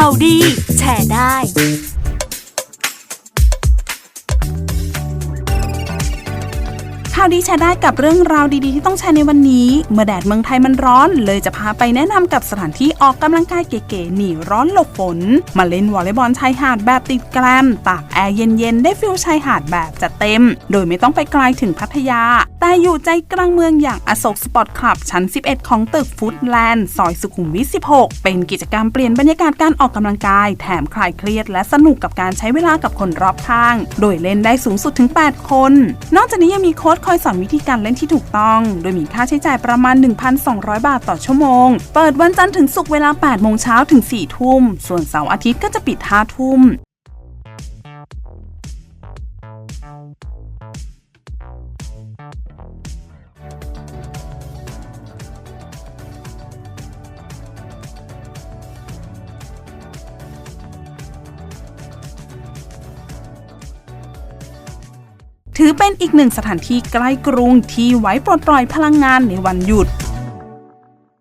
ข่าวดี แชร์ได้ ข่าวดีแชร์ได้กับเรื่องราวดีๆที่ต้องแชร์ในวันนี้ เมื่อแดดเมืองไทยมันร้อน เลยจะพาไปแนะนำกับสถานที่ออกกำลังกายเก๋ๆหนีร้อนหลบฝน มาเล่นวอลเลย์บอลชายหาดแบบติดแกลมตากแอร์เย็นๆ ได้ฟิลชายหาดแบบจัดเต็ม โดยไม่ต้องไปไกลถึงพัทยา แต่อยู่ใจกลางเมืองอย่างอโศกสปอร์ตคลับชั้น 11 ของตึกฟุตแลนด์ซอยสุขุมวิท 16 เป็นกิจกรรมเปลี่ยนบรรยากาศการออกกำลังกาย แถมคลายเครียด และสนุกกับการใช้เวลากับคนรอบข้าง โดยเล่นได้สูงสุดถึง 8 คน นอกจากนี้ยังมีโค้ชคอยสอนวิธีการเล่นที่ถูกต้อง โดยมีค่าใช้จ่ายประมาณ 1,200 บาทต่อชั่วโมง เปิดวันจันทร์ถึงศุกร์เวลา 8 โมงเช้าถึง 4 ทุ่ม ส่วนเสาร์อาทิตย์ก็จะปิด 5 ทุ่ม ถือเป็นอีกหนึ่งสถานที่ใกล้กรุงที่ไว้ปลดปล่อยพลังงานในวันหยุด